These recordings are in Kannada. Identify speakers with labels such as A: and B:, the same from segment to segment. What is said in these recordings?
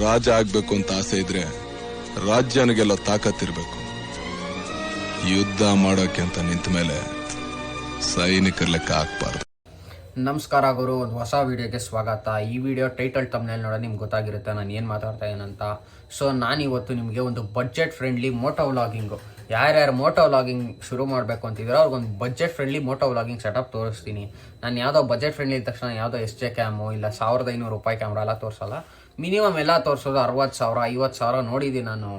A: ರಾಜ ಆಗ್ಬೇಕು ಅಂತ ಆಸೆ ಇದ್ರೆ ರಾಜ್ಯನಿಗೆಲ್ಲ ತಾಕತ್ತಿರ್ಬೇಕು ಯುದ್ಧ ಮಾಡೋಕೆ ಅಂತ ನಿಂತ ಮೇಲೆ ಸೈನಿಕರ ಲೆಕ್ಕ ಹಾಕ್ಬಾರ್ದು.
B: ನಮಸ್ಕಾರ ಗುರು, ಒಂದು ಹೊಸ ವಿಡಿಯೋಗೆ ಸ್ವಾಗತ. ಈ ವಿಡಿಯೋ ಟೈಟಲ್ ತಮ್ಮನೇಲಿ ನೋಡೋ ನಿಮ್ಗೆ ಗೊತ್ತಾಗಿರುತ್ತೆ, ನಾನು ಏನು ಮಾತಾಡ್ತಾ ಏನಂತ ಸೊ ನಾನಿವತ್ತು ನಿಮಗೆ ಒಂದು ಬಜೆಟ್ ಫ್ರೆಂಡ್ಲಿ ಮೋಟೋ ವ್ಲಾಗಿಂಗು ಯಾರ್ಯಾರು ಮೋಟೋ ವ್ಲಾಗಿಂಗ್ ಶುರು ಮಾಡಬೇಕು ಅಂತಿದ್ದೀರೋ ಅವ್ರಿಗೊಂದು budget friendly moto vlogging setup ತೋರಿಸ್ತೀನಿ. ನಾನು ಯಾವುದೋ ಬಜೆಟ್ ಫ್ರೆಂಡ್ಲಿ ಇದ್ದ ತಕ್ಷಣ ಯಾವುದೋ ಎಸ್ ಜೆ ಕ್ಯಾಮು ಇಲ್ಲ ಸಾವಿರದ ಐನೂರು ರೂಪಾಯಿ ಕ್ಯಾಮ್ರಾ ಎಲ್ಲ ತೋರಿಸಲ್ಲ. ಮಿನಿಮಮ್ ಎಲ್ಲ ತೋರಿಸೋದು ಅರವತ್ತು ಸಾವಿರ, ಐವತ್ತು ಸಾವಿರ ನೋಡಿದ್ದೀನಿ ನಾನು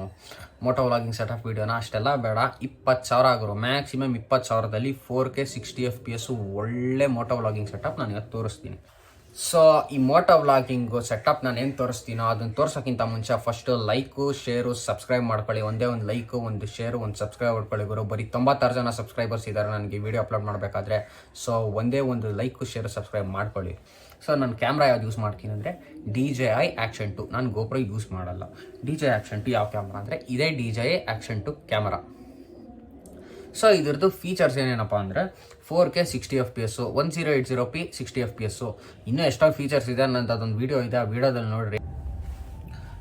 B: ಮೋಟೋ ವ್ಲಾಗಿಂಗ್ ಸೆಟಪ್ ವೀಡಿಯೋನ ಅಷ್ಟೆಲ್ಲ ಬೇಡ. ಇಪ್ಪತ್ತು ಸಾವಿರ ಆಗಿರೋ ಮ್ಯಾಕ್ಸಿಮಮ್ ಇಪ್ಪತ್ತು ಸಾವಿರದಲ್ಲಿ four K sixty F P S ಒಳ್ಳೆ ಮೋಟೋ ವ್ಲಾಗಿಂಗ್ ಸೆಟಪ್ ನಾನು ಇವತ್ತು ತೋರಿಸ್ತೀನಿ. ಸೊ ಈ ಮೋಟೋ ವ್ಲಾಗಿಂಗು ಸೆಟಪ್ ನಾನು ಏನು ತೋರಿಸ್ತೀನೋ ಅದನ್ನು ತೋರ್ಸೋಕ್ಕಿಂತ ಮುಂಚೆ ಫಸ್ಟು ಲೈಕು ಶೇರು ಸಬ್ಸ್ಕ್ರೈಬ್ ಮಾಡ್ಕೊಳ್ಳಿ. ಒಂದೇ ಒಂದು ಲೈಕು ಒಂದು ಶೇರು ಒಂದು ಸಬ್ಸ್ಕ್ರೈಬ್ ಮಾಡ್ಕೊಳ್ಳಿ ಗುರು. ಬರೀ ತೊಂಬತ್ತಾರು ಜನ ಸಬ್ಸ್ಕ್ರೈಬರ್ಸ್ ಇದ್ದಾರೆ ನನಗೆ ವಿಡಿಯೋ ಅಪ್ಲೋಡ್ ಮಾಡಬೇಕಾದ್ರೆ. ಸೊ ಒಂದೇ ಒಂದು ಲೈಕು ಶೇರು ಸಬ್ಸ್ಕ್ರೈಬ್ ಮಾಡ್ಕೊಳ್ಳಿ. ಸೊ ನಾನು ಕ್ಯಾಮ್ರಾ ಯಾವ್ದು ಯೂಸ್ ಮಾಡ್ತೀನಿ ಅಂದರೆ D J I action two ನಾನು ಗೋಪ್ರೋ ಯೂಸ್ ಮಾಡಲ್ಲ. ಡಿ ಜೆ ಆ್ಯಕ್ಷನ್ ಟು ಯಾವ ಕ್ಯಾಮ್ರಾ ಅಂದರೆ ಇದೇ D J I action two camera so ಇದ್ರದ್ದು ಫೀಚರ್ಸ್ ಏನೇನಪ್ಪ ಅಂದರೆ four K sixty F P S one zero eight zero P sixty F P S ಇನ್ನೂ ಎಷ್ಟೋ ಫೀಚರ್ಸ್ ಇದೆ ನಂದು ಅದೊಂದು ವೀಡಿಯೋ ಇದೆ. ಆ ವೀಡಿಯೋದಲ್ಲಿ ನೋಡ್ರಿ.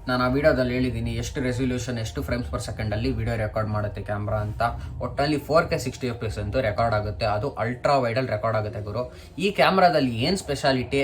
B: ನಾನು ಆ ವಿಡಿಯೋದಲ್ಲಿ ಹೇಳಿದ್ದೀನಿ ಎಷ್ಟು ರೆಸೊಲ್ಯೂಷನ್ ಎಷ್ಟು ಫ್ರೇಮ್ಸ್ ಪರ್ ಸೆಕೆಂಡಲ್ಲಿ ವಿಡಿಯೋ ರೆಕಾರ್ಡ್ ಮಾಡುತ್ತೆ ಕ್ಯಾಮ್ರಾ ಅಂತ. ಒಟ್ಟಲ್ಲಿ four K sixty F S ಅಂತೂ ರೆಕಾರ್ಡ್ ಆಗುತ್ತೆ. ಅದು ಅಲ್ಟ್ರಾ ವೈಡಲ್ಲಿ ರೆಕಾರ್ಡ್ ಆಗುತ್ತೆ ಗುರು. ಈ ಕ್ಯಾಮ್ರಾದಲ್ಲಿ ಏನು ಸ್ಪೆಷಾಲಿಟಿ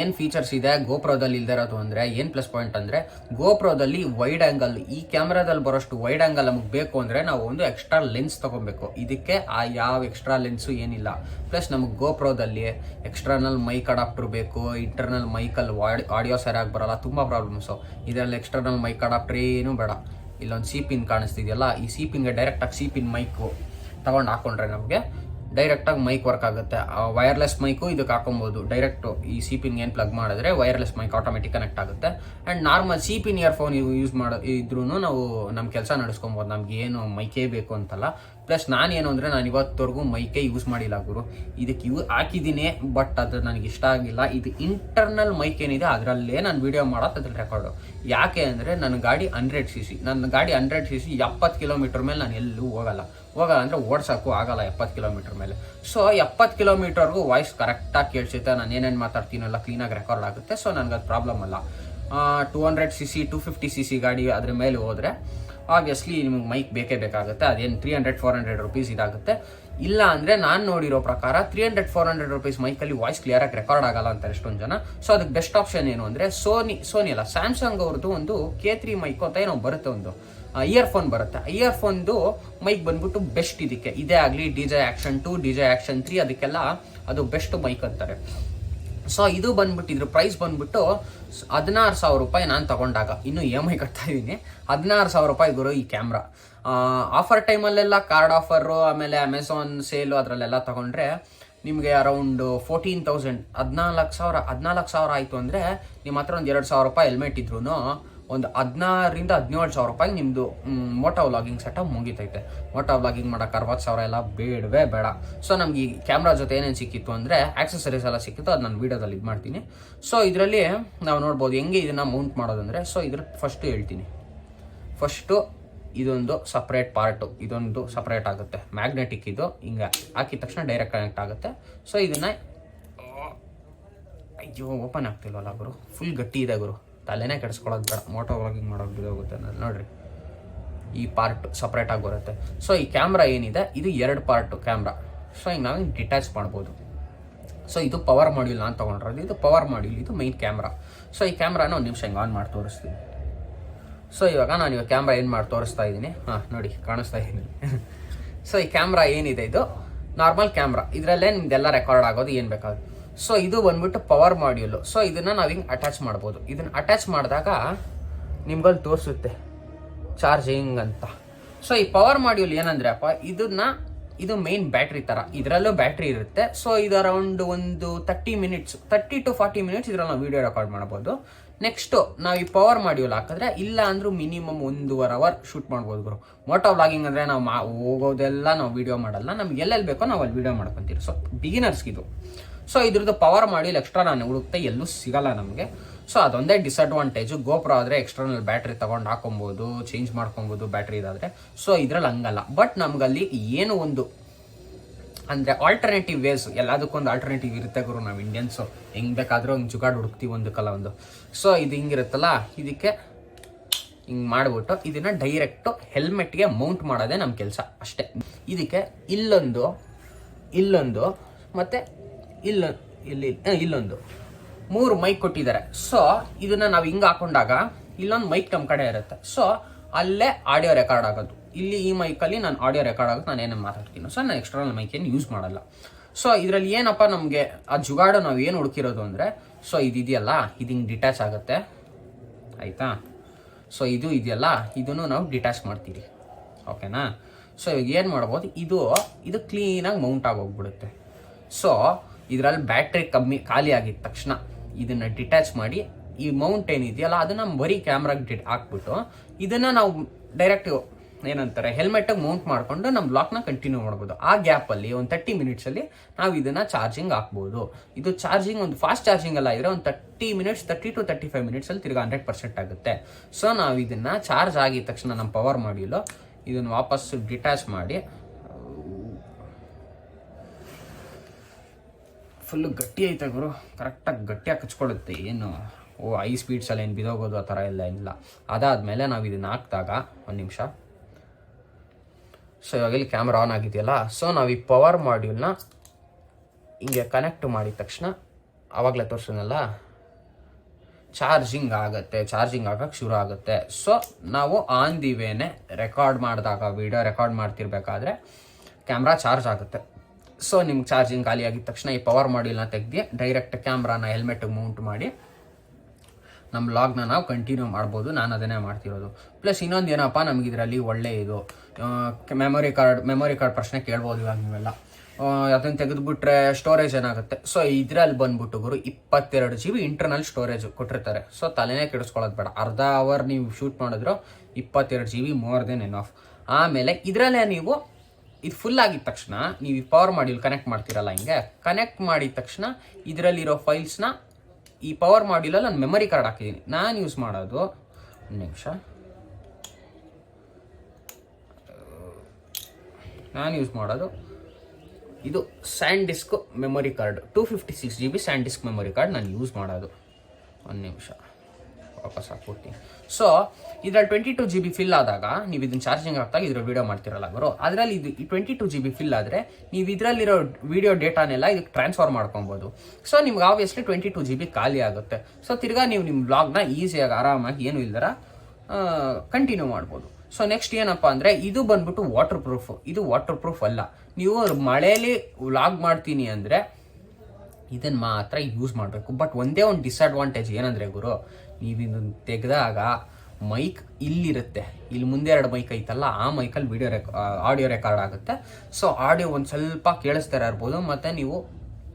B: ಏನು ಫೀಚರ್ಸ್ ಇದೆ ಗೋಪ್ರೋದಲ್ಲಿ ಇಲ್ದಿರೋದು ಅಂದರೆ, ಏನು ಪ್ಲಸ್ ಪಾಯಿಂಟ್ ಅಂದರೆ ಗೋಪ್ರೋದಲ್ಲಿ ವೈಡ್ ಆ್ಯಂಗಲ್ ಈ ಕ್ಯಾಮ್ರಾದಲ್ಲಿ ಬರೋಷ್ಟು ವೈಡ್ ಆ್ಯಂಗಲ್ ನಮಗೆ ಬೇಕು ಅಂದರೆ ನಾವು ಒಂದು ಎಕ್ಸ್ಟ್ರಾ ಲೆನ್ಸ್ ತೊಗೊಬೇಕು. ಇದಕ್ಕೆ ಆ ಯಾವ ಎಕ್ಸ್ಟ್ರಾ ಲೆನ್ಸು ಏನಿಲ್ಲ. ಪ್ಲಸ್ ನಮಗೆ ಗೋಪ್ರೋದಲ್ಲಿ ಎಕ್ಸ್ಟರ್ನಲ್ ಮೈಕ್ ಅಡಾಪ್ಟರ್ ಬೇಕು ಇಂಟರ್ನಲ್ ಮೈಕಲ್ಲಿ ಆಡಿಯೋ ಸರಿಯಾಗಿ ಬರಲ್ಲ, ತುಂಬ ಪ್ರಾಬ್ಲಮ್ಸು ಇದರಲ್ಲಿ ಎಕ್ಸ್ಟರ್ನಲ್ ಮೈಕ್ ಅಡಾಪ್ಟರ್ ಏನು ಬೇಡ. ಇಲ್ಲೊಂದು ಸಿ ಪಿನ್ ಕಾಣಿಸ್ತಿದೆಯಲ್ಲ, ಈ ಸಿ ಪಿನ್ಗೆ ಡೈರೆಕ್ಟಾಗಿ ಸಿ ಪಿನ್ ಮೈಕು ತಗೊಂಡು ಹಾಕೊಂಡ್ರೆ ನಮಗೆ ಡೈರೆಕ್ಟಾಗಿ ಮೈಕ್ ವರ್ಕ್ ಆಗುತ್ತೆ. ವೈರ್ಲೆಸ್ ಮೈಕು ಇದಕ್ಕೆ ಹಾಕೊಬೋದು. ಡೈರೆಕ್ಟು ಈ ಸಿ ಪಿನ್ ಏನು ಪ್ಲಗ್ ಮಾಡಿದ್ರೆ ವೈರ್ಲೆಸ್ ಮೈಕ್ ಆಟೋಮೆಟಿಕ್ ಕನೆಕ್ಟ್ ಆಗುತ್ತೆ. And normal C pin earphone use ಮಾಡೋ ಇದ್ರೂ ನಾವು ನಮ್ಮ ಕೆಲಸ ನಡೆಸ್ಕೊಬೋದು. ನಮ್ಗೆ ಏನು ಮೈಕೇ ಬೇಕು ಅಂತಲ್ಲ. ಪ್ಲಸ್ ನಾನೇನು ಅಂದರೆ ನಾನು ಇವತ್ತವರೆಗೂ ಮೈಕೇ ಯೂಸ್ ಮಾಡಿಲ್ಲ ಗುರು. ಇದಕ್ಕೆ ಯೂ ಹಾಕಿದ್ದೀನಿ ಬಟ್ ಅದು ನನಗೆ ಇಷ್ಟ ಆಗಿಲ್ಲ. ಇದು ಇಂಟರ್ನಲ್ ಮೈಕ್ ಏನಿದೆ ಅದರಲ್ಲೇ ನಾನು ವೀಡಿಯೋ ಮಾಡೋದು ಅದ್ರ ರೆಕಾರ್ಡು ಯಾಕೆ ಅಂದರೆ ನನ್ನ ಗಾಡಿ ಹಂಡ್ರೆಡ್ ಸಿ ಸಿ ನನ್ನ ಗಾಡಿ ಹಂಡ್ರೆಡ್ ಸಿ ಸಿ ಎಪ್ಪತ್ತು ಕಿಲೋಮೀಟ್ರ್ ಮೇಲೆ ನಾನು ಎಲ್ಲೂ ಹೋಗಲ್ಲ. ಹೋಗಲ್ಲ ಅಂದರೆ ಓಡ್ಸೋಕ್ಕೂ ಆಗಲ್ಲ ಎಪ್ಪತ್ತು ಕಿಲೋಮೀಟ್ರ್ ಮೇಲೆ. ಸೊ ಎಪ್ಪತ್ತು ಕಿಲೋಮೀಟರ್ಗೂ ವಾಯ್ಸ್ ಕರೆಕ್ಟಾಗಿ ಕೇಳಿಸುತ್ತೆ, ನಾನು ಏನೇನು ಮಾತಾಡ್ತೀನಲ್ಲ ಕ್ಲೀನಾಗಿ ರೆಕಾರ್ಡ್ ಆಗುತ್ತೆ ಸೊ ನನಗೆ ಅದು ಪ್ರಾಬ್ಲಮ್ ಅಲ್ಲ two hundred C C to fifty C C ಗಾಡಿ ಅದ್ರ ಮೇಲೆ ಹೋದರೆ ಆಬ್ವಿಯಸ್ಲಿ ನಿಮಗೆ ಮೈಕ್ ಬೇಕೇ ಬೇಕಾಗುತ್ತೆ. ಅದೇನು three hundred four hundred rupees ಇದಾಗುತ್ತೆ. ಇಲ್ಲ ಅಂದರೆ ನಾನು ನೋಡಿರೋ ಪ್ರಕಾರ three hundred four hundred rupees ಮೈಕಲ್ಲಿ voice ಕ್ಲಿಯರಾಗಿ ರೆಕಾರ್ಡ್ ಆಗಲ್ಲ ಅಂತಾರೆ ಎಷ್ಟೊಂದು ಜನ. ಸೊ ಅದಕ್ಕೆ ಬೆಸ್ಟ್ ಆಪ್ಷನ್ ಏನು ಅಂದರೆ ಸೋನಿ ಸೋನಿ ಅಲ್ಲ ಸ್ಯಾಮ್ಸಂಗ್ ಅವ್ರದ್ದು ಒಂದು ಕೆ ತ್ರೀ ಮೈಕ್ ಅಂತ ಏನೋ ಬರುತ್ತೆ ಒಂದು ಇಯರ್ಫೋನ್ ಬರುತ್ತೆ. ಇಯರ್ಫೋನ್ದು ಮೈಕ್ ಬಂದ್ಬಿಟ್ಟು ಬೆಸ್ಟ್ ಇದಕ್ಕೆ. ಇದೇ ಆಗಲಿ D J action two D J action three ಅದಕ್ಕೆಲ್ಲ ಅದು ಬೆಸ್ಟ್ ಮೈಕ್ ಅಂತಾರೆ. ಸೊ ಇದು ಬಂದ್ಬಿಟ್ಟು ಇದ್ರ ಪ್ರೈಸ್ ಬಂದ್ಬಿಟ್ಟು ಹದಿನಾರು ಸಾವಿರ ರೂಪಾಯಿ ನಾನು ತಗೊಂಡಾಗ. ಇನ್ನು ಇ ಎಂ ಐ ಕಟ್ತಾ ಇದ್ದೀನಿ ಹದಿನಾರು ಸಾವಿರ ರೂಪಾಯಿ ಗುರು ಈ ಕ್ಯಾಮ್ರಾ ಆಫರ್ ಟೈಮಲ್ಲೆಲ್ಲ ಕಾರ್ಡ್ ಆಫರು ಆಮೇಲೆ ಅಮೆಝಾನ್ ಸೇಲು ಅದರಲ್ಲೆಲ್ಲ ತಗೊಂಡ್ರೆ ನಿಮಗೆ ಅರೌಂಡ್ ಫೋರ್ಟೀನ್ ತೌಸಂಡ್ ಹದಿನಾಲ್ಕು ಸಾವಿರ ಹದಿನಾಲ್ಕು ಸಾವಿರ ಆಯಿತು ಅಂದರೆ ನಿಮ್ಮ ಹತ್ರ ಒಂದು ಎರಡು ಸಾವಿರ ರೂಪಾಯಿ ಹೆಲ್ಮೆಟ್ ಇದ್ರೂ ಒಂದು ಹದಿನಾರರಿಂದ ಹದಿನೇಳು ಸಾವಿರ ರೂಪಾಯಿ ನಿಮ್ಮದು ಮೋಟೋ ವ್ಲಾಗಿಂಗ್ ಸೆಟಪ್ ಮುಗಿತೈತೆ. ಮೋಟೋ ವ್ಲಾಗಿಂಗ್ ಮಾಡೋಕೆ ಅರವತ್ತು ಸಾವಿರ ಎಲ್ಲ ಬೇಡವೇ ಬೇಡ. ಸೊ ನಮ್ಗೆ ಈ ಕ್ಯಾಮ್ರಾ ಜೊತೆ ಏನೇನು ಸಿಕ್ಕಿತ್ತು ಅಂದರೆ ಆಕ್ಸೆಸರೀಸ್ ಎಲ್ಲ ಸಿಕ್ಕಿತ್ತು, ಅದು ನಾನು ವೀಡಿಯೋದಲ್ಲಿ ಇದು ಮಾಡ್ತೀನಿ. ಸೊ ಇದರಲ್ಲಿ ನಾವು ನೋಡ್ಬೋದು ಹೆಂಗೆ ಇದನ್ನು ಮೌಂಟ್ ಮಾಡೋದಂದರೆ ಸೊ ಇದ್ರ ಫಸ್ಟು ಹೇಳ್ತೀನಿ. ಫಸ್ಟು ಇದೊಂದು ಸಪ್ರೇಟ್ ಪಾರ್ಟು ಇದೊಂದು ಸಪ್ರೇಟ್ ಆಗುತ್ತೆ. ಮ್ಯಾಗ್ನೆಟಿಕ್ ಇದು, ಹಿಂಗೆ ಹಾಕಿದ ತಕ್ಷಣ ಡೈರೆಕ್ಟ್ ಕನೆಕ್ಟ್ ಆಗುತ್ತೆ. ಸೊ ಇದನ್ನು, ಅಯ್ಯೋ ಓಪನ್ ಆಗ್ತಿಲ್ವಲ್ಲ ಗುರು? ಫುಲ್ ಗಟ್ಟಿ ಇದೆ ಗುರು. ತಲೆನೇ ಕೆಡಿಸ್ಕೊಳ್ಳೋದು ಬೇಡ. ಮೋಟೋ ವ್ಲಾಗಿಂಗ್ ಮಾಡೋದು ಬಿದೋಗುತ್ತೆ ನೋಡಿರಿ, ಈ ಪಾರ್ಟ್ ಸಪ್ರೇಟಾಗಿ ಬರುತ್ತೆ. ಸೊ ಈ ಕ್ಯಾಮ್ರಾ ಏನಿದೆ? ಇದು ಎರಡು ಪಾರ್ಟು ಕ್ಯಾಮ್ರಾ ಸೊ ಹಿಂಗೆ ನಾವು ಡಿಟ್ಯಾಚ್ ಮಾಡ್ಬೋದು? ಸೊ ಇದು ಪವರ್ ಮಾಡ್ಯೂಲ್ ನಾನು ತೊಗೊಂಡಿರೋದು. ಇದು ಪವರ್ ಮಾಡ್ಯೂಲ್ ಇದು ಮೈನ್ ಕ್ಯಾಮ್ರಾ ಸೊ ಈ ಕ್ಯಾಮ್ರಾನ ಒಂದು ನಿಮಿಷ ಹಿಂಗೆ ಆನ್ ಮಾಡಿ ತೋರಿಸ್ತೀನಿ. ಸೊ ಇವಾಗ ನಾನು ಇವಾಗ ಕ್ಯಾಮ್ರಾ ಏನು ಮಾಡಿ ತೋರಿಸ್ತಾ ಇದ್ದೀನಿ ಹಾಂ, ನೋಡಿ, ಕಾಣಿಸ್ತಾ ಇದ್ದೀನಿ ಸೊ ಈ ಕ್ಯಾಮ್ರಾ ಏನಿದೆ ಇದು? ನಾರ್ಮಲ್ ಕ್ಯಾಮ್ರಾ ಇದರಲ್ಲೇ ನಿಮ್ದೆಲ್ಲ ರೆಕಾರ್ಡ್ ಆಗೋದು ಏನು ಬೇಕಾದ್ರು ಸೊ ಇದು ಬಂದ್ಬಿಟ್ಟು ಪವರ್ ಮಾಡ್ಯೂಲು ಸೊ ಇದನ್ನು ನಾವು ಹಿಂಗೆ ಅಟ್ಯಾಚ್ ಮಾಡ್ಬೋದು. ಇದನ್ನು ಅಟ್ಯಾಚ್ ಮಾಡಿದಾಗ ನಿಮ್ಗಲ್ಲಿ ತೋರಿಸುತ್ತೆ. ಚಾರ್ಜಿಂಗ್ ಅಂತ. ಸೊ ಈ ಪವರ್ ಮಾಡ್ಯೂಲ್ ಏನಂದ್ರೆ ಅಪ್ಪ, ಇದನ್ನ, ಇದು ಮೇನ್ ಬ್ಯಾಟ್ರಿ ತರ. ಇದರಲ್ಲೂ ಬ್ಯಾಟ್ರಿ ಇರುತ್ತೆ. ಸೊ ಇದು ಅರೌಂಡ್ ಒಂದು thirty minutes thirty to forty minutes ಇದ್ರಲ್ಲಿ ನಾವು ವಿಡಿಯೋ ರೆಕಾರ್ಡ್ ಮಾಡ್ಬೋದು. ನೆಕ್ಸ್ಟು ನಾವು ಈ ಪವರ್ ಮಾಡ್ಯೂಲ್ ಹಾಕಿದ್ರೆ ಇಲ್ಲ ಅಂದರೂ ಮಿನಿಮಮ್ ಒಂದೂವರೆ ಅವರ್ ಶೂಟ್ ಮಾಡ್ಬೋದು ಗುರು. ಮೋಟೋ ವ್ಲಾಗಿಂಗ್ ಅಂದರೆ ನಾವು ಹೋಗೋದೆಲ್ಲ ನಾವು ವಿಡಿಯೋ ಮಾಡಲ್ಲ. ನಮ್ಗೆ ಎಲ್ಲೆಲ್ಲಿ ಬೇಕೋ ನಾವು ಅಲ್ಲಿ ವಿಡಿಯೋ ಮಾಡ್ಕೊತೀವಿ. ಸೊ ಬಿಗಿನರ್ಸ್ಗೆ ಇದು. ಸೊ ಇದ್ರದ್ದು ಪವರ್ ಮಾಡ್ಯೂಲ್ ಎಕ್ಸ್ಟ್ರಾ ನಾನು ಹುಡುಕ್ತಾ ಎಲ್ಲೂ ಸಿಗಲ್ಲ ನಮಗೆ. ಸೊ ಅದೊಂದೇ ಡಿಸ್ಅಡ್ವಾಂಟೇಜ್ ಗೋಪ್ರೋ ಆದರೆ ಎಕ್ಸ್ಟರ್ನಲ್ ಬ್ಯಾಟ್ರಿ ತೊಗೊಂಡು ಹಾಕೊಬೋದು ಚೇಂಜ್ ಮಾಡ್ಕೊಬೋದು ಬ್ಯಾಟ್ರಿ ಇದಾದರೆ. ಸೊ ಇದ್ರಲ್ಲಿ ಹಂಗಲ್ಲ. ಬಟ್ ನಮಗಲ್ಲಿ ಏನು ಒಂದು ಅಂದರೆ ಆಲ್ಟರ್ನೇಟಿವ್ ವೇಸ್ ಎಲ್ಲದಕ್ಕೊಂದು ಆಲ್ಟರ್ನೇಟಿವ್ ಇರುತ್ತೆ ಗುರು ನಾವು ಇಂಡಿಯನ್ಸು ಹೆಂಗೆ ಬೇಕಾದರೂ ಹಿಂಗೆ ಜುಗಾಡ್ ಹುಡುಕ್ತೀವಿ ಒಂದಕ್ಕಲ್ಲ ಒಂದು. ಸೊ ಇದು ಹಿಂಗಿರುತ್ತಲ್ಲ ಇದಕ್ಕೆ ಹಿಂಗೆ ಮಾಡಿಬಿಟ್ಟು ಇದನ್ನು ಡೈರೆಕ್ಟು ಹೆಲ್ಮೆಟ್ಗೆ ಮೌಂಟ್ ಮಾಡೋದೇ ನಮ್ಮ ಕೆಲಸ ಅಷ್ಟೇ. ಇದಕ್ಕೆ ಇಲ್ಲೊಂದು ಇಲ್ಲೊಂದು, ಮತ್ತು ಇಲ್ಲ, ಇಲ್ಲಿ ಇಲ್ಲೊಂದು. ಮೂರು ಮೈಕ್ ಕೊಟ್ಟಿದ್ದಾರೆ. ಸೊ ಇದನ್ನ ನಾವು ಹಿಂಗೆ ಹಾಕೊಂಡಾಗ ಇಲ್ಲೊಂದು ಮೈಕ್ ನಮ್ಮ ಕಡೆ ಇರುತ್ತೆ. ಸೊ ಅಲ್ಲೇ ಆಡಿಯೋ ರೆಕಾರ್ಡ್ ಆಗೋದು. ಇಲ್ಲಿ ಈ ಮೈಕಲ್ಲಿ ನಾನು ಆಡಿಯೋ ರೆಕಾರ್ಡ್ ಆಗೋದು, ನಾನು ಏನೇನು ಮಾತಾಡ್ತೀನಿ. ಸೊ ನಾನು ಎಕ್ಸ್ಟ್ರನಲ್ ಮೈಕ್ ಏನು ಯೂಸ್ ಮಾಡಲ್ಲ. ಸೊ ಇದರಲ್ಲಿ ಏನಪ್ಪ ನಮಗೆ ಆ ಜುಗಾಡು ನಾವು ಏನು ಹುಡುಕಿರೋದು ಅಂದರೆ ಸೊ ಇದಿದೆಯಲ್ಲ ಇದು ಹಿಂಗೆ ಡಿಟ್ಯಾಚ್ ಆಗುತ್ತೆ. ಆಯಿತಾ? ಸೊ ಇದು ಇದೆಯಲ್ಲ, ಇದನ್ನು ನಾವು ಡಿಟ್ಯಾಚ್ ಮಾಡ್ತೀವಿ. ಓಕೆನಾ? ಸೊ ಇವಾಗ ಏನು ಮಾಡ್ಬೋದು, ಇದು ಇದು ಕ್ಲೀನಾಗಿ ಮೌಂಟ್ ಆಗೋಗ್ಬಿಡುತ್ತೆ ಸೊ ಇದರಲ್ಲಿ ಬ್ಯಾಟ್ರಿ ಕಮ್ಮಿ, ಖಾಲಿ ಆಗಿದ ತಕ್ಷಣ ಇದನ್ನು ಡಿಟ್ಯಾಚ್ ಮಾಡಿ ಈ ಮೌಂಟ್ ಏನಿದೆಯಲ್ಲ, ಅದನ್ನು ಬರೀ ಕ್ಯಾಮ್ರಾಗೆ ಡಿಟ್ ಹಾಕ್ಬಿಟ್ಟು ಇದನ್ನು ನಾವು ಡೈರೆಕ್ಟ್ ಏನಂತಾರೆ ಹೆಲ್ಮೆಟಾಗಿ ಮೌಂಟ್ ಮಾಡಿಕೊಂಡು ನಮ್ಮ ಬ್ಲಾಕ್ನ ಕಂಟಿನ್ಯೂ ಮಾಡ್ಬೋದು. ಆ ಗ್ಯಾಪಲ್ಲಿ ಒಂದು ತರ್ಟಿ ಮಿನಿಟ್ಸಲ್ಲಿ ನಾವು ಇದನ್ನು ಚಾರ್ಜಿಂಗ್ ಹಾಕ್ಬೋದು. ಇದು ಚಾರ್ಜಿಂಗ್ ಒಂದು ಫಾಸ್ಟ್ ಚಾರ್ಜಿಂಗ್ ಅಲ್ಲ ಇದ್ರೆ ಒಂದು thirty minutes thirty to thirty five ಮಿನಿಟ್ಸಲ್ಲಿ ತಿರ್ಗಿ ಹಂಡ್ರೆಡ್ ಪರ್ಸೆಂಟ್ ಆಗುತ್ತೆ. ಸೊ ನಾವು ಇದನ್ನು ಚಾರ್ಜ್ ಆಗಿದ ತಕ್ಷಣ ನಮ್ಮ ಪವರ್ ಮಾಡ್ಯೂಲ್ ಇದನ್ನು ವಾಪಸ್ ಡಿಟ್ಯಾಚ್ ಮಾಡಿ ಫುಲ್ಲು ಗಟ್ಟಿ ಐತೆ ಗುರು. ಕರೆಕ್ಟಾಗಿ ಗಟ್ಟಿಯಾಗಿ ಕಚ್ಕೊಳ್ಳುತ್ತೆ ಏನು, ಓ ಐ ಸ್ಪೀಡ್ಸಲ್ಲಿ ಏನು ಬಿದೋಗೋದು ಆ ಥರ ಎಲ್ಲ ಇಲ್ಲ. ಅದಾದಮೇಲೆ ನಾವು ಇದನ್ನು ಹಾಕಿದಾಗ, ಒಂದು ನಿಮಿಷ. ಸೊ ಇವಾಗ ಇಲ್ಲಿ ಕ್ಯಾಮ್ರಾ ಆನ್ ಆಗಿದೆಯಲ್ಲ? ಸೊ ನಾವು ಈ ಪವರ್ ಮಾಡ್ಯೂಲ್ನ ಹಿಂಗೆ ಕನೆಕ್ಟ್ ಮಾಡಿದ ತಕ್ಷಣ ಆವಾಗಲೇ ತೋರಿಸೋದಲ್ಲ ಚಾರ್ಜಿಂಗ್ ಆಗುತ್ತೆ ಚಾರ್ಜಿಂಗ್ ಆಗೋಕ್ಕೆ ಶುರು ಆಗುತ್ತೆ. ಸೊ ನಾವು ಆನ್ ದಿ ವೇನೆ ರೆಕಾರ್ಡ್ ಮಾಡಿದಾಗ ವಿಡಿಯೋ ರೆಕಾರ್ಡ್ ಮಾಡ್ತಿರ್ಬೇಕಾದ್ರೆ ಕ್ಯಾಮ್ರಾ ಚಾರ್ಜ್ ಆಗುತ್ತೆ. ಸೊ ನಿಮ್ಗೆ ಚಾರ್ಜಿಂಗ್ ಖಾಲಿ ಆಗಿದ ತಕ್ಷಣ ಈ ಪವರ್ ಮಾಡ್ಯೂಲ್ನ ತೆಗ್ದು ಡೈರೆಕ್ಟ್ ಕ್ಯಾಮ್ರಾನ ಹೆಲ್ಮೆಟ್ಗೆ ಮೌಂಟ್ ಮಾಡಿ ನಮ್ಮ ಲಾಗ್ನ ನಾವು ಕಂಟಿನ್ಯೂ ಮಾಡ್ಬೋದು. ನಾನು ಅದನ್ನೇ ಮಾಡ್ತಿರೋದು. ಪ್ಲಸ್ ಇನ್ನೊಂದು ಏನಪ್ಪ, ನಮ್ಗೆ ಇದರಲ್ಲಿ ಒಳ್ಳೆ ಇದು ಮೆಮೊರಿ ಕಾರ್ಡ್ ಮೆಮೊರಿ ಕಾರ್ಡ್ ಪ್ರಶ್ನೆ ಕೇಳ್ಬೋದು ಇವಾಗ ನೀವೆಲ್ಲ. ಅದನ್ನು ತೆಗೆದುಬಿಟ್ರೆ ಸ್ಟೋರೇಜ್ ಏನಾಗುತ್ತೆ? ಸೊ ಇದರಲ್ಲಿ ಬಂದ್ಬಿಟ್ಟು ಗುರು ಇಪ್ಪತ್ತೆರಡು ಜಿ ಬಿ ಇಂಟರ್ನಲ್ ಸ್ಟೋರೇಜ್ ಕೊಟ್ಟಿರ್ತಾರೆ. ಸೊ ತಲೆನೇ ಕೆಡಿಸ್ಕೊಳ್ಳೋದು ಬೇಡ. ಅರ್ಧ ಅವರ್ ನೀವು ಶೂಟ್ ಮಾಡಿದ್ರು ಇಪ್ಪತ್ತೆರಡು G B more than enough ಆಮೇಲೆ ಇದರಲ್ಲೇ ನೀವು ಇದು ಫುಲ್ ಆಗಿದ ತಕ್ಷಣ ನೀವು ಪವರ್ ಮಾಡ್ಯೂಲ್ ಕನೆಕ್ಟ್ ಮಾಡ್ತೀರಲ್ಲ ಹಿಂಗೆ ಕನೆಕ್ಟ್ ಮಾಡಿದ ತಕ್ಷಣ ಇದರಲ್ಲಿರೋ ಫೈಲ್ಸ್ನ ಈ ಪವರ್ ಮಾಡ್ಯೂಲಲ್ಲಿ ನಾನು ಮೆಮೊರಿ ಕಾರ್ಡ್ ಹಾಕಿದ್ದೀನಿ ನಾನು ಯೂಸ್ ಮಾಡೋದು, ಒಂದು ನಿಮಿಷ. ನಾನು ಯೂಸ್ ಮಾಡೋದು, ಇದು SanDisk memory card two fifty six G B SanDisk memory card ನಾನು ಯೂಸ್ ಮಾಡೋದು. ಒಂದು ನಿಮಿಷ. ವಾಪಸ್ ಹಾಕ್ಬಿಡ್ತೀನಿ ಸೊ ಇದ್ರಲ್ಲಿ twenty two G B fill ಆದಾಗ ನೀವು ಇದನ್ನ ಚಾರ್ಜಿಂಗ್ ಹಾಕ್ತಾಗ ಇದ್ರ ವೀಡಿಯೋ ಮಾಡ್ತಿರಲ್ಲ ಗುರು. ಅದರಲ್ಲಿ ಇದು twenty two G B fill ಆದರೆ ನೀವು ಇದರಲ್ಲಿರೋ ವೀಡಿಯೋ ಡೇಟಾನೆಲ್ಲ ಇದಕ್ಕೆ ಟ್ರಾನ್ಸ್ಫರ್ ಮಾಡ್ಕೊಬೋದು. ಸೊ ನಿಮ್ಗೆ obviously twenty two G B ಖಾಲಿ ಆಗುತ್ತೆ. ಸೊ ತಿರ್ಗಾ ನೀವು ನಿಮ್ಮ ಬ್ಲಾಗ್ನ ಈಸಿಯಾಗಿ ಆರಾಮಾಗಿ ಏನು ಇಲ್ದರ ಕಂಟಿನ್ಯೂ ಮಾಡ್ಬೋದು. ಸೊ ನೆಕ್ಸ್ಟ್ ಏನಪ್ಪ ಅಂದರೆ ಇದು ಬಂದ್ಬಿಟ್ಟು ವಾಟರ್ ಪ್ರೂಫ್ ಇದು ವಾಟರ್ ಪ್ರೂಫ್ ಅಲ್ಲ. ನೀವು ಮಳೆಯಲ್ಲಿ ವ್ಲಾಗ್ ಮಾಡ್ತೀನಿ ಅಂದರೆ ಇದನ್ನು ಮಾತ್ರ ಯೂಸ್ ಮಾಡಬೇಕು. ಬಟ್ ಒಂದೇ ಒಂದು ಡಿಸ್ಅಡ್ವಾಂಟೇಜ್ ಏನಂದರೆ ಗುರು, ನೀವು ತೆಗೆದಾಗ ಮೈಕ್ ಇಲ್ಲಿರುತ್ತೆ. ಇಲ್ಲಿ ಮುಂದೆ ಎರಡು ಮೈಕ್ ಐತಲ್ಲ, ಆ ಮೈಕಲ್ಲಿ ವಿಡಿಯೋ ರೆಕ ಆಡಿಯೋ ರೆಕಾರ್ಡ್ ಆಗುತ್ತೆ. ಸೊ ಆಡಿಯೋ ಒಂದು ಸ್ವಲ್ಪ ಕೇಳಿಸ್ತಾ ಇರ್ಬೋದು, ಮತ್ತು ನೀವು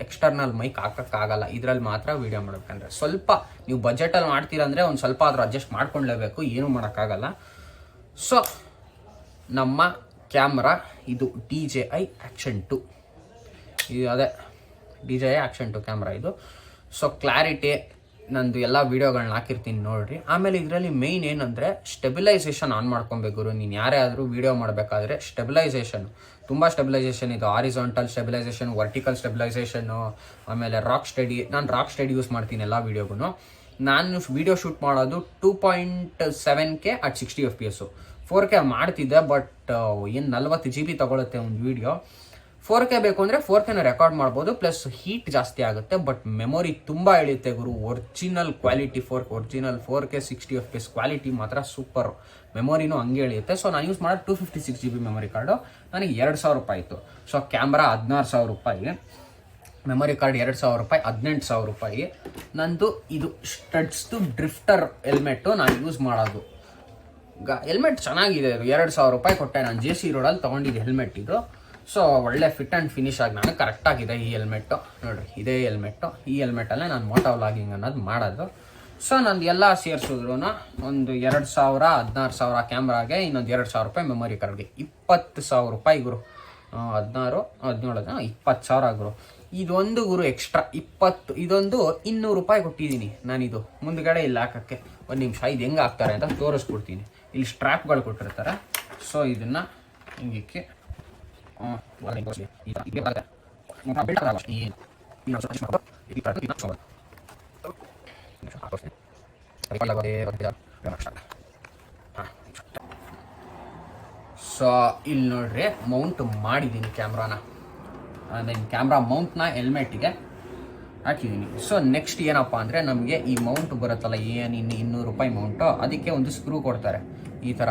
B: ಎಕ್ಸ್ಟರ್ನಲ್ ಮೈಕ್ ಹಾಕೋಕ್ಕಾಗಲ್ಲ. ಇದರಲ್ಲಿ ಮಾತ್ರ ವಿಡಿಯೋ ಮಾಡಬೇಕಂದ್ರೆ. ಸ್ವಲ್ಪ ನೀವು ಬಜೆಟಲ್ಲಿ ಮಾಡ್ತೀರಂದ್ರೆ ಒಂದು ಸ್ವಲ್ಪ ಆದರೂ ಅಡ್ಜಸ್ಟ್ ಮಾಡ್ಕೊಳ್ಳೇಬೇಕು ಏನೂ ಮಾಡೋಕ್ಕಾಗಲ್ಲ. ಸೊ ನಮ್ಮ ಕ್ಯಾಮ್ರಾ, ಇದು D J I action two. ಇದು ಅದೇ. D J action two camera ಇದು. ಸೊ ಕ್ಲಾರಿಟಿ ನಂದು ಎಲ್ಲ ವೀಡಿಯೋಗಳನ್ನ ಹಾಕಿರ್ತೀನಿ ನೋಡ್ರಿ. ಆಮೇಲೆ ಇದರಲ್ಲಿ ಮೇಯ್ನ್ ಏನಂದರೆ ಸ್ಟೆಬಿಲೈಸೇಷನ್ ಆನ್ ಮಾಡ್ಕೊಬೇಕು ಗುರು. ನೀನು ಯಾರೇ ಆದರೂ ವೀಡಿಯೋ ಮಾಡಬೇಕಾದ್ರೆ ಸ್ಟೆಬಿಲೈಸೇಷನ್ ತುಂಬ ಸ್ಟೆಬಿಲೈಸೇಷನ್ ಇದು. ಆರಿಸಾಂಟಲ್ ಸ್ಟೆಬಿಲೈಸೇಷನ್ ವರ್ಟಿಕಲ್ ಸ್ಟೆಬಿಲೈಸೇಷನ್ನು ಆಮೇಲೆ ರಾಕ್ ಸ್ಟಡಿ ನಾನು ರಾಕ್ ಸ್ಟಡಿ ಯೂಸ್ ಮಾಡ್ತೀನಿ ಎಲ್ಲ ವೀಡಿಯೋಗೂ ನಾನು ವಿಡಿಯೋ ಶೂಟ್ ಮಾಡೋದು two point seven K at sixty F P S four K ಮಾಡ್ತಿದ್ದೆ ಬಟ್ ಏನು ನಲ್ವತ್ತು ಜಿ ಬಿ ತೊಗೊಳುತ್ತೆ ಒಂದು ವಿಡಿಯೋ ಫೋರ್ ಕೆ ಬೇಕು ಅಂದರೆ ಫೋರ್ ಕೆನ ರೆಕಾರ್ಡ್ ಮಾಡ್ಬೋದು ಪ್ಲಸ್ ಹೀಟ್ ಜಾಸ್ತಿ ಆಗುತ್ತೆ. ಬಟ್ ಮೆಮೊರಿ ತುಂಬ ಎಳೆಯುತ್ತೆ ಗುರು. Original quality four original four K sixty F S quality ಮಾತ್ರ ಸೂಪರ್ ಮೆಮೊರಿನೂ ಹಂಗೆ ಎಳೆಯುತ್ತೆ. ಸೊ ನಾನು ಯೂಸ್ ಮಾಡೋದು two fifty six G B memory card ನನಗೆ ಎರಡು ಸಾವಿರ ರೂಪಾಯಿ ಇತ್ತು. ಸೊ ಕ್ಯಾಮ್ರಾ ಹದಿನಾರು ಸಾವಿರ ರೂಪಾಯಿ ಮೆಮೊರಿ ಕಾರ್ಡ್ ಎರಡು ಸಾವಿರ ರೂಪಾಯಿ, ಹದಿನೆಂಟು ಸಾವಿರ ರೂಪಾಯಿ. ನಂದು ಇದು ಸ್ಟಡ್ಸ್ದು ಡ್ರಿಫ್ಟರ್ ಹೆಲ್ಮೆಟ್ಟು ನಾನು ಯೂಸ್ ಮಾಡೋದು. ಗ ಹೆಲ್ಮೆಟ್ ಚೆನ್ನಾಗಿದೆ ಎರಡು ಸಾವಿರ ರೂಪಾಯಿ ಕೊಟ್ಟೆ. ನಾನು ಜೆ ಸಿ ರೋಡಲ್ಲಿ ತೊಗೊಂಡಿದ್ದೆ ಹೆಲ್ಮೆಟ್ ಇದು. ಸೊ ಒಳ್ಳೆ ಫಿಟ್ ಆ್ಯಂಡ್ ಫಿನಿಶ್ ಆಗಿ ನನಗೆ ಕರೆಕ್ಟಾಗಿದೆ ಈ ಹೆಲ್ಮೆಟ್ಟು ನೋಡಿರಿ, ಇದೇ ಹೆಲ್ಮೆಟ್ಟು ಈ ಹೆಲ್ಮೆಟಲ್ಲೇ ನಾನು ಮೋಟೋ ವ್ಲಾಗಿಂಗ್ ಅನ್ನೋದು ಮಾಡೋದು. ಸೊ ನಂದು ಎಲ್ಲ ಸೇರಿಸಿದ್ರು ಒಂದು ಎರಡು ಸಾವಿರ, ಹದಿನಾರು ಸಾವಿರ ಕ್ಯಾಮ್ರಾಗೆ ಇನ್ನೊಂದು ಎರಡು ಸಾವಿರ ರೂಪಾಯಿ ಮೆಮೊರಿ ಕಾರ್ಡ್ಗೆ ಇಪ್ಪತ್ತು ಸಾವಿರ ರೂಪಾಯಿ ಗುರು. ಹದಿನಾರು, ಹದಿನೇಳು ಇಪ್ಪತ್ತು ಸಾವಿರ ಗುರು. ಇದೊಂದು ಗುರು ಎಕ್ಸ್ಟ್ರಾ ಇಪ್ಪತ್ತು, ಇದೊಂದು ಇನ್ನೂರು ರೂಪಾಯಿ ಕೊಟ್ಟಿದ್ದೀನಿ ನಾನಿದು. ಮುಂದ್ಗಡೆ ಇಲ್ಲಿ ಹಾಕೋಕ್ಕೆ. ಒಂದು ನಿಮಿಷ, ಇದು ಹೆಂಗೆ ಹಾಕ್ತಾರೆ ಅಂತ ತೋರಿಸ್ಕೊಡ್ತೀನಿ. ಇಲ್ಲಿ ಸ್ಟ್ರ್ಯಾಪ್ಗಳು ಕೊಟ್ಟಿರ್ತಾರೆ. ಸೊ ಇದನ್ನು ಹಿಂಗಿಕ್ಕೆ
C: ಸೊ ಇಲ್ಲಿ ನೋಡ್ರಿ ಮೌಂಟ್ ಮಾಡಿದ್ದೀನಿ ಕ್ಯಾಮ್ರಾನ ದೆನ್ ಕ್ಯಾಮ್ರಾ ಮೌಂಟ್ನ ಹೆಲ್ಮೆಟ್ಗೆ ಹಾಕಿದ್ದೀನಿ ಸೊ ನೆಕ್ಸ್ಟ್ ಏನಪ್ಪ ಅಂದರೆ ನಮಗೆ ಈ ಮೌಂಟ್ ಬರುತ್ತಲ್ಲ, ಏನು ಇನ್ನು ಇನ್ನೂರು ರೂಪಾಯಿ ಮೌಂಟು ಅದಕ್ಕೆ ಒಂದು ಸ್ಕ್ರೂ ಕೊಡ್ತಾರೆ. ಈ ಥರ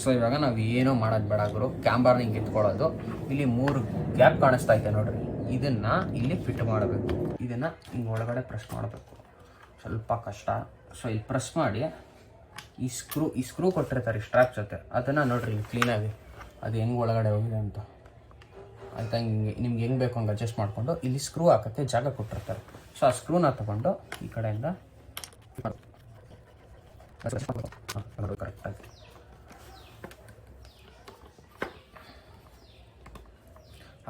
C: ಸೊ ಇವಾಗ ನಾವು ಏನೋ ಮಾಡೋದು ಬೇಡ ಗುರು. ಕ್ಯಾಮ್ರಾನ ಹಿಂಗೆ ಎತ್ಕೊಳ್ಳೋದು ಇಲ್ಲಿ ಮೂರು ಗ್ಯಾಪ್ ಕಾಣಿಸ್ತಾ ಇದೆ ನೋಡ್ರಿ. ಇದನ್ನು ಇಲ್ಲಿ ಫಿಟ್ ಮಾಡಬೇಕು. ಇದನ್ನು ಹಿಂಗೆ ಒಳಗಡೆ ಪ್ರೆಸ್ ಮಾಡಬೇಕು. ಸ್ವಲ್ಪ ಕಷ್ಟ. ಸೊ ಇಲ್ಲಿ ಪ್ರೆಸ್ ಮಾಡಿ ಈ ಸ್ಕ್ರೂ ಈ ಸ್ಕ್ರೂ ಕೊಟ್ಟಿರ್ತಾರೆ ಸ್ಟ್ರಾಪ್ ಜೊತೆ. ಅದನ್ನು ನೋಡ್ರಿ ಹಿಂಗೆ ಕ್ಲೀನಾಗಿ ಅದು ಹೆಂಗೆ ಒಳಗಡೆ ಹೋಗಿದೆ ಅಂತ. ಆಯ್ತಾ, ಹಿಂಗೆ, ನಿಮ್ಗೆ ಹೆಂಗೆ ಬೇಕು ಹಂಗೆ ಅಡ್ಜಸ್ಟ್ ಮಾಡಿಕೊಂಡು ಇಲ್ಲಿ ಸ್ಕ್ರೂ ಹಾಕತ್ತೆ, ಜಾಗ ಕೊಟ್ಟಿರ್ತಾರೆ. ಸೊ ಆ ಸ್ಕ್ರೂನ ತಗೊಂಡು ಈ ಕಡೆಯಿಂದ ಕರೆಕ್ಟಾಗಿ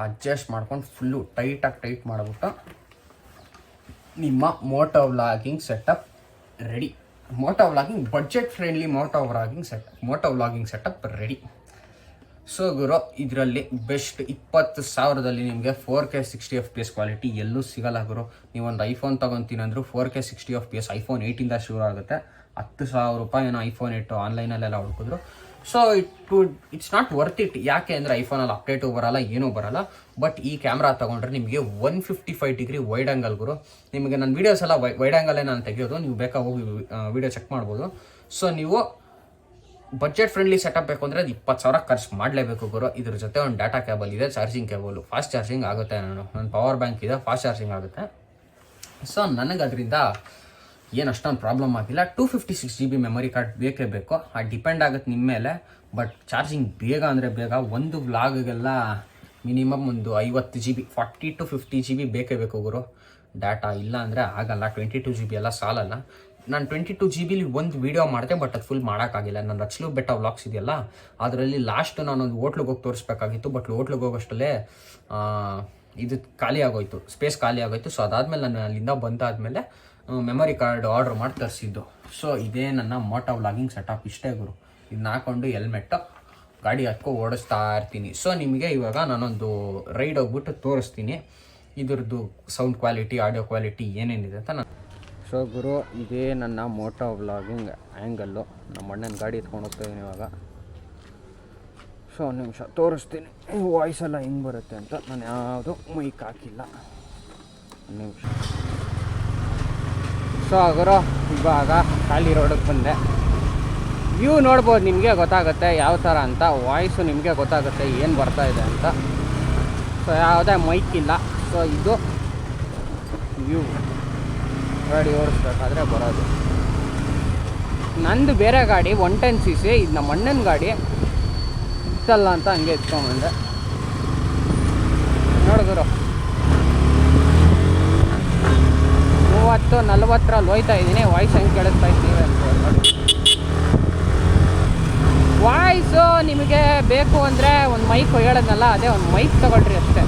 C: ಅಡ್ಜಸ್ಟ್ ಮಾಡ್ಕೊಂಡು ಫುಲ್ಲು ಟೈಟಾಗಿ ಟೈಟ್ ಮಾಡಿಬಿಟ್ಟು ನಿಮ್ಮ moto vlogging setup ready. Moto vlogging budget friendly moto vlogging set moto vlogging setup ready. So ಗುರು, ಇದರಲ್ಲಿ ಬೆಸ್ಟ್ ಇಪ್ಪತ್ತು ಸಾವಿರದಲ್ಲಿ ನಿಮಗೆ four K sixty F P S quality ಎಲ್ಲೂ ಸಿಗಲ್ಲ ಗುರು. ನೀವೊಂದು ಐಫೋನ್ ತೊಗೊತೀನಿ ಅಂದರೂ four K sixty F P S iPhone ಏಯ್ಟಿಂದ ಶುರು ಆಗುತ್ತೆ. ಹತ್ತು ಸಾವಿರ ರೂಪಾಯಿ ಏನೋ ಐಫೋನ್ ಏಟು ಆನ್ಲೈನಲ್ಲೆಲ್ಲ ಹುಡುಕಿದ್ರು. So it would it's not worth it ಯಾಕೆ ಅಂದರೆ ಐಫೋನಲ್ಲಿ ಅಪ್ಡೇಟು ಬರಲ್ಲ, ಏನೂ ಬರಲ್ಲ. ಬಟ್ ಈ ಕ್ಯಾಮ್ರಾ ತೊಗೊಂಡ್ರೆ ನಿಮಗೆ one fifty five degree wide angle ಗುರು. ನಿಮಗೆ ನನ್ನ ವೀಡಿಯೋಸ್ ಎಲ್ಲ ವೈ ವೈಡ್ ಆ್ಯಂಗಲೇ ನಾನು ತೆಗೆಯೋದು. ನೀವು ಬೇಕಾ ಹೋಗಿ ವೀಡಿಯೋ ಚೆಕ್ ಮಾಡ್ಬೋದು. ಸೊ ನೀವು ಬಜೆಟ್ ಫ್ರೆಂಡ್ಲಿ ಸೆಟಪ್ ಬೇಕು ಅಂದರೆ ಅದು ಇಪ್ಪತ್ತು ಸಾವಿರ ಖರ್ಚು ಮಾಡಲೇಬೇಕು ಗುರು. ಇದ್ರ ಜೊತೆ ಒಂದು ಡಾಟಾ ಕೇಬಲ್ ಇದೆ ಚಾರ್ಜಿಂಗ್ ಕೇಬಲ್ ಫಾಸ್ಟ್ ಚಾರ್ಜಿಂಗ್ ಆಗುತ್ತೆ ನಾನು. ನನ್ನ ಪವರ್ ಬ್ಯಾಂಕ್ ಇದೆ ಫಾಸ್ಟ್ ಚಾರ್ಜಿಂಗ್ ಆಗುತ್ತೆ. ಸೊ ನನಗೆ ಅದರಿಂದ ಏನು ಅಷ್ಟೊಂದು ಪ್ರಾಬ್ಲಮ್ ಆಗಿಲ್ಲ. Two fifty six G B memory card ಬೇಕೇ ಬೇಕು, ಆ ಡಿಪೆಂಡ್ ಆಗುತ್ತೆ ನಿಮ್ಮ ಮೇಲೆ ಬಟ್ ಚಾರ್ಜಿಂಗ್ ಬೇಗ ಅಂದರೆ ಬೇಗ ಒಂದು ವ್ಲಾಗಿಗೆಲ್ಲ ಮಿನಿಮಮ್ ಒಂದು ಐವತ್ತು G B forty two fifty G B ಬೇಕೇ ಬೇಕು ಗುರು. ಡಾಟಾ ಇಲ್ಲ ಅಂದರೆ ಆಗಲ್ಲ ಟ್ವೆಂಟಿ ಟು ಜಿ ಬಿ ಎಲ್ಲ ಸಾಲಲ್ಲ. ನಾನು ಟ್ವೆಂಟಿ ಟು ಜಿ ಬಿಲಿ ಒಂದು ವೀಡಿಯೋ ಮಾಡಿದೆ ಬಟ್ ಅದು ಫುಲ್ ಮಾಡೋಕ್ಕಾಗಿಲ್ಲ ನನ್ನ ರಚ್ಲು ಬೆಟ್ಟ ವ್ಲಾಗ್ಸ್ ಇದೆಯಲ್ಲ, ಅದರಲ್ಲಿ ಲಾಸ್ಟ್ ನಾನೊಂದು ಹೋಟ್ಲಿಗೆ ಹೋಗಿ ತೋರಿಸ್ಬೇಕಾಗಿತ್ತು ಬಟ್ ಹೋಟ್ಲಿಗೆ ಹೋಗೋಷ್ಟಲ್ಲೇ ಇದು ಖಾಲಿ ಆಗೋಯ್ತು ಸ್ಪೇಸ್ ಖಾಲಿ ಆಗೋಯ್ತು. ಸೊ ಅದಾದಮೇಲೆ ನಾನು ಅಲ್ಲಿಂದ ಬಂದಾದಮೇಲೆ ಮೆಮೊರಿ ಕಾರ್ಡ್ ಆರ್ಡ್ರ್ ಮಾಡಿ ತರಿಸಿದ್ದು. ಸೊ ಇದೇ ನನ್ನ ಮೋಟೋ ವ್ಲಾಗಿಂಗ್ ಸೆಟಪ್ ಇಷ್ಟೇ ಗುರು. ಇದನ್ನ ಹಾಕೊಂಡು ಹೆಲ್ಮೆಟ್ಟು ಗಾಡಿ ಹತ್ಕೊ ಓಡಿಸ್ತಾ ಇರ್ತೀನಿ. ಸೊ ನಿಮಗೆ ಇವಾಗ ನಾನೊಂದು ರೈಡ್ ಹೋಗ್ಬಿಟ್ಟು ತೋರಿಸ್ತೀನಿ. ಇದ್ರದ್ದು ಸೌಂಡ್ ಕ್ವಾಲಿಟಿ ಆಡಿಯೋ ಕ್ವಾಲಿಟಿ ಏನೇನಿದೆ ಅಂತ ನಾನು ಸೊ ಗುರು, ಇದೇ ನನ್ನ ಮೋಟೋ ವ್ಲಾಗಿಂಗ್ ಆ್ಯಂಗಲ್ಲು ನಮ್ಮ ಅಣ್ಣನ ಗಾಡಿ ಎತ್ಕೊಂಡು ಹೋಗ್ತಾಯಿದ್ದೀನಿ ಇವಾಗ. ಸೊ ಒಂದು ನಿಮಿಷ, ತೋರಿಸ್ತೀನಿ. ವಾಯ್ಸ್ ಎಲ್ಲ ಹೆಂಗೆ ಬರುತ್ತೆ ಅಂತ ನಾನು ಯಾವುದು ಮೈಕ್ ಹಾಕಿಲ್ಲ. ಒಂದು ನಿಮಿಷ. ಸೊ ಗುರು ಇವಾಗ ಖಾಲಿ ರೋಡಿಗೆ ಬಂದೆ. ವ್ಯೂ ನೋಡ್ಬೋದು, ನಿಮಗೆ ಗೊತ್ತಾಗುತ್ತೆ ಯಾವ ಥರ ಅಂತ. ವಾಯ್ಸು ನಿಮಗೆ ಗೊತ್ತಾಗುತ್ತೆ ಏನು ಬರ್ತಾ ಇದೆ ಅಂತ. ಸೊ ಯಾವುದೇ ಮೈಕ್ ಇಲ್ಲ. ಸೊ ಇದು ವ್ಯೂ ಗಾಡಿ ಓಡಿಸ್ಬೇಕಾದ್ರೆ ಬರೋದು. ನಂದು ಬೇರೆ ಗಾಡಿ ಒನ್ ಟೆನ್ ಸಿ ಸಿ ಇದು ನಮ್ಮ ಅಣ್ಣನ ಗಾಡಿ. ಇತ್ತಲ್ಲ ಅಂತ ಹಂಗೆ ಎತ್ಕೊಂಬಂದೆ ನೋಡಿದ್ರು ಮೂವತ್ತು, ನಲ್ವತ್ತರಲ್ಲಿ ಹೋಯ್ತಾ ಇದ್ದೀನಿ ವಾಯ್ಸ್ ಹೆಂಗೆ ಕೇಳಿಸ್ತಾ ಇದ್ದೀವಿ ಅಂತ ವಾಯ್ಸು ನಿಮಗೆ ಬೇಕು ಅಂದರೆ ಒಂದು ಮೈಕ್ ಹೇಳೋದ್ನಲ್ಲ, ಅದೇ ಒಂದು ಮೈಕ್ ತಗೊಳ್ರಿ ಅಷ್ಟೇ.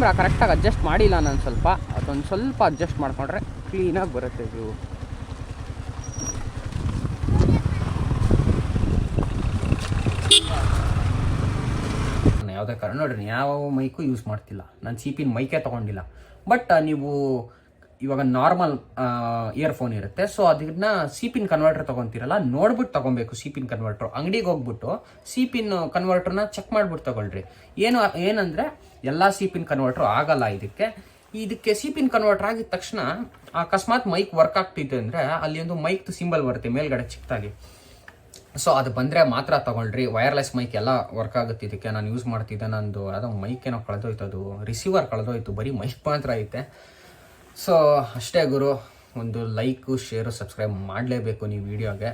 C: ಕ್ಯಾಮ್ರಾ ಕರೆಕ್ಟಾಗಿ ಅಡ್ಜಸ್ಟ್ ಮಾಡಿಲ್ಲ ನಾನು ಸ್ವಲ್ಪ. ಅದೊಂದು ಸ್ವಲ್ಪ ಅಡ್ಜಸ್ಟ್ ಮಾಡಿಕೊಂಡ್ರೆ ಕ್ಲೀನಾಗಿ ಬರುತ್ತೆ ಇದು ಯಾವುದೇ ಕಾರಣ ನೋಡ್ರಿ ಯಾವ ಮೈಕು ಯೂಸ್ ಮಾಡ್ತಿಲ್ಲ. ನಾನು ಚೀಪಿನ ಮೈಕೇ ತೊಗೊಂಡಿಲ್ಲ. ಬಟ್ ನೀವು ಇವಾಗ ನಾರ್ಮಲ್ ಇಯರ್ಫೋನ್ ಇರುತ್ತೆ. ಸೊ ಅದನ್ನ ಸಿಪಿನ್ ಕನ್ವರ್ಟರ್ ತೊಗೊತೀರಲ್ಲ, ನೋಡ್ಬಿಟ್ಟು ತೊಗೊಬೇಕು ಸಿಪಿನ್ ಕನ್ವರ್ಟರ್ ಅಂಗಡಿಗೆ ಹೋಗ್ಬಿಟ್ಟು ಸಿಪಿನ್ ಕನ್ವರ್ಟರ್ನ ಚೆಕ್ ಮಾಡ್ಬಿಟ್ಟು ತಗೊಳ್ರಿ. ಏನು ಏನಂದರೆ ಎಲ್ಲ ಸಿಪಿನ್ ಕನ್ವರ್ಟರ್ ಆಗಲ್ಲ ಇದಕ್ಕೆ. ಇದಕ್ಕೆ ಸಿಪಿನ್ ಕನ್ವರ್ಟರ್ ಆಗಿದ ತಕ್ಷಣ ಅಕಸ್ಮಾತ್ ಮೈಕ್ ವರ್ಕ್ ಆಗ್ತಿತ್ತು ಅಂದರೆ ಅಲ್ಲಿ ಒಂದು ಮೈಕ್ ಸಿಂಬಲ್ ಬರುತ್ತೆ, ಮೇಲ್ಗಡೆ ಚಿಕ್ಕದಾಗಿ. ಸೊ ಅದು ಬಂದರೆ ಮಾತ್ರ ತಗೊಳ್ರಿ. ವೈರ್ಲೆಸ್ ಮೈಕ್ ಎಲ್ಲ ವರ್ಕ್ ಆಗುತ್ತೆ ಇದಕ್ಕೆ. ನಾನು ಯೂಸ್ ಮಾಡ್ತಿದ್ದೆ ನಂದು. ಯಾವುದೋ ಮೈಕ್ ಏನೋ ಕಳೆದೋಯ್ತು ಅದು. ರಿಸೀವರ್ ಕಳೆದೋಯ್ತು. ಬರೀ ಮೈಕ್ ಮಾತ್ರ ಐತೆ. ಸೊ ಅಷ್ಟೇ ಗುರು. ಒಂದು ಲೈಕು ಶೇರು ಸಬ್ಸ್ಕ್ರೈಬ್ ಮಾಡಲೇಬೇಕು ನೀವು ವಿಡಿಯೋಗೆ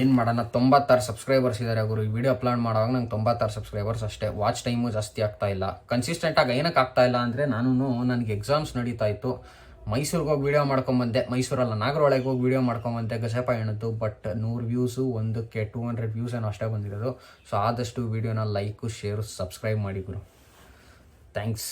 C: ಏನು ಮಾಡೋಣ? ತೊಂಬತ್ತಾರು ಸಬ್ಸ್ಕ್ರೈಬರ್ಸ್ ಇದ್ದಾರೆ ಗುರು. ಈ ವಿಡಿಯೋ ಅಪ್ಲೋಡ್ ಮಾಡುವಾಗ ನಂಗೆ ತೊಂಬತ್ತಾರು ಸಬ್ಸ್ಕ್ರೈಬರ್ಸ್ ಅಷ್ಟೇ. ವಾಚ್ ಟೈಮು ಜಾಸ್ತಿ ಆಗ್ತಾ ಇಲ್ಲ. ಕನ್ಸಿಸ್ಟೆಂಟಾಗಿ ಏನಕ್ಕೆ ಆಗ್ತಾ ಇಲ್ಲ ಅಂದರೆ ನಾನು ನನಗೆ ಎಕ್ಸಾಮ್ಸ್ ನಡೀತಾ ಇತ್ತು.
B: ಮೈಸೂರಿಗೆ ಹೋಗಿ ವೀಡಿಯೋ ಮಾಡ್ಕೊಂಬಂದೆ. ಮೈಸೂರಲ್ಲ ನಾಗರೊಳಗೆ ಹೋಗಿ ವೀಡಿಯೋ ಮಾಡ್ಕೊಂಬಂದೆ. ಗಸೆಪ ಹೆಣದ್ದು ಬಟ್ ನೂರು ವ್ಯೂಸು ಒಂದಕ್ಕೆ ಟೂ ಹಂಡ್ರೆಡ್ ವ್ಯೂಸ್ ಏನೋ ಅಷ್ಟೇ ಬಂದಿರೋದು. ಸೊ ಆದಷ್ಟು ವೀಡಿಯೋನ ಲೈಕು ಶೇರು ಸಬ್ಸ್ಕ್ರೈಬ್ ಮಾಡಿ ಗುರು. ಥ್ಯಾಂಕ್ಸ್